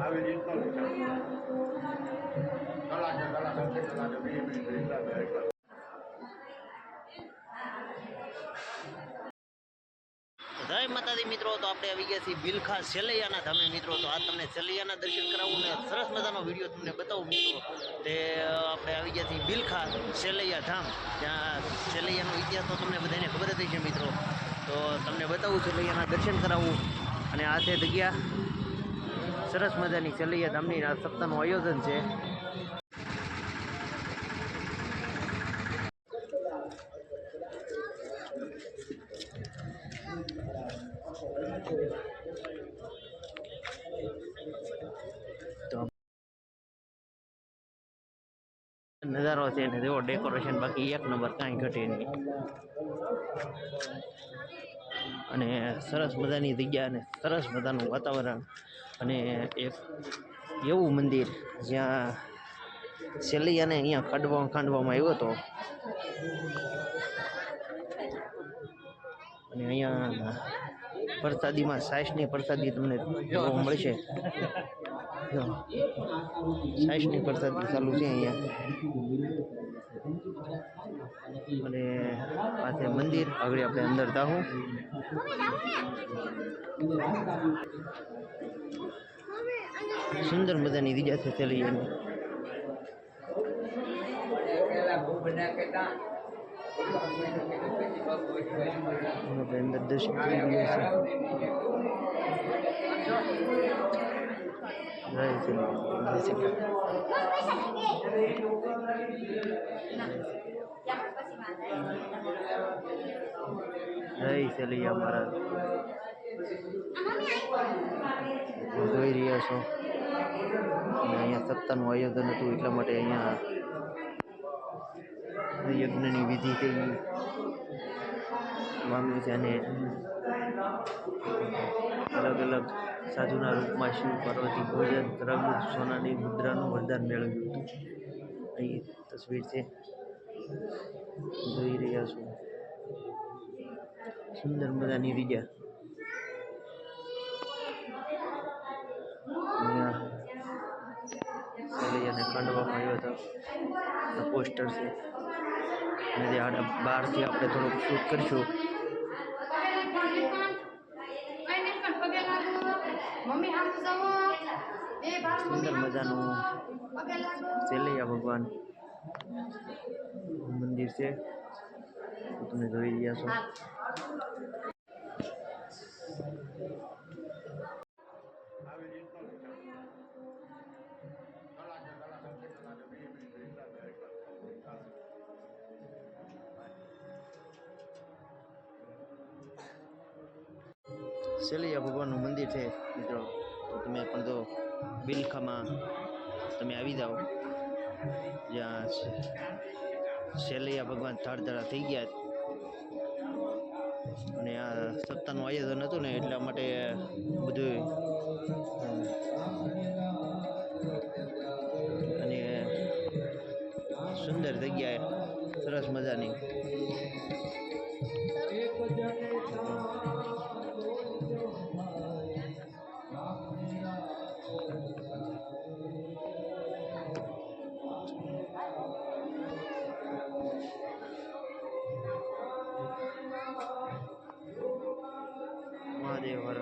આવી રીતનો કલાકે કલાક અડધે કલાકે વીસ મિનિટ જય માતાજી મિત્રો, તો આપણે આવી ગયા છીએ બિલખા સેલૈયાના ધામે મિત્રો. તો આ તમને સેલૈયાના દર્શન કરાવું ને સરસ મજાનો વીડિયો તમને બતાવું મિત્રો. તે આપણે આવી ગયા છીએ બિલખા સેલૈયા ધામ. ત્યાં સેલૈયાનો ઇતિહાસ તો તમને બધાને ખબર જ છે મિત્રો. તો તમને બતાવું, સેલૈયાના દર્શન કરાવું. અને આ છે જગ્યા સરસ મજાની ચલૈયા ધામની સપ્તાહનું આયોજન છે. નજારો છે ને જેવો ડેકોરેશન બાકી એક નંબર કાંઈ ઘટે નહીં. અને સરસ મજાની જગ્યા અને સરસ મજાનું વાતાવરણ અને એક એવું મંદિર જ્યાં સેલૈયાને અહીંયા ખાંડવા ખાંડવામાં આવ્યો હતો. અને અહીંયા પ્રસાદીમાં સાઈસની પ્રસાદી તમને જોવા મળશે. જો પ્રસાદી ચાલુ છે અહીંયા. અને પાસે મંદિર આગળ આપણે અંદર જાઉં સુંદર મજાની રીજા છે ચાલી એની. આપણે અંદર દર્શન કરી રહ્યા છે. જય જય મહારાજ. જોઈ રહ્યા છો. અહીંયા સત્તાનું આયોજન હતું, એટલા માટે અહીંયા યજ્ઞની વિધિ થઈ છે અને અલગ અલગ સાધુના રૂપમાં શિવ, પાર્વતી, ભોજન રંગ સોનાની મુદ્રાનું વરદાન મેળવ્યું હતું. અહીં તસવીર છે. જોઈ રહ્યા છો. સુંદર મજાની રીજા અહીંયા સલૈયાને આવ્યો હતો. પોસ્ટર છે. અને બહારથી આપણે થોડુંક શૂટ કરીશું. સુંદર મજાનું સેલૈયા ભગવાન મંદિર છે. તો તમે જોઈ રહ્યા છો. સેલૈયા ભગવાનનું મંદિર છે, મિત્રો. તો તમે પણ તો બિલખામાં તમે આવી જાઓ. જ્યાં શૈલૈયા ભગવાન ધારધારા થઈ ગયા. અને આ સત્તાનું આયોજન હતું ને એટલા માટે બધું અને સુંદર જગ્યાએ સરસ મજાની Hare eh,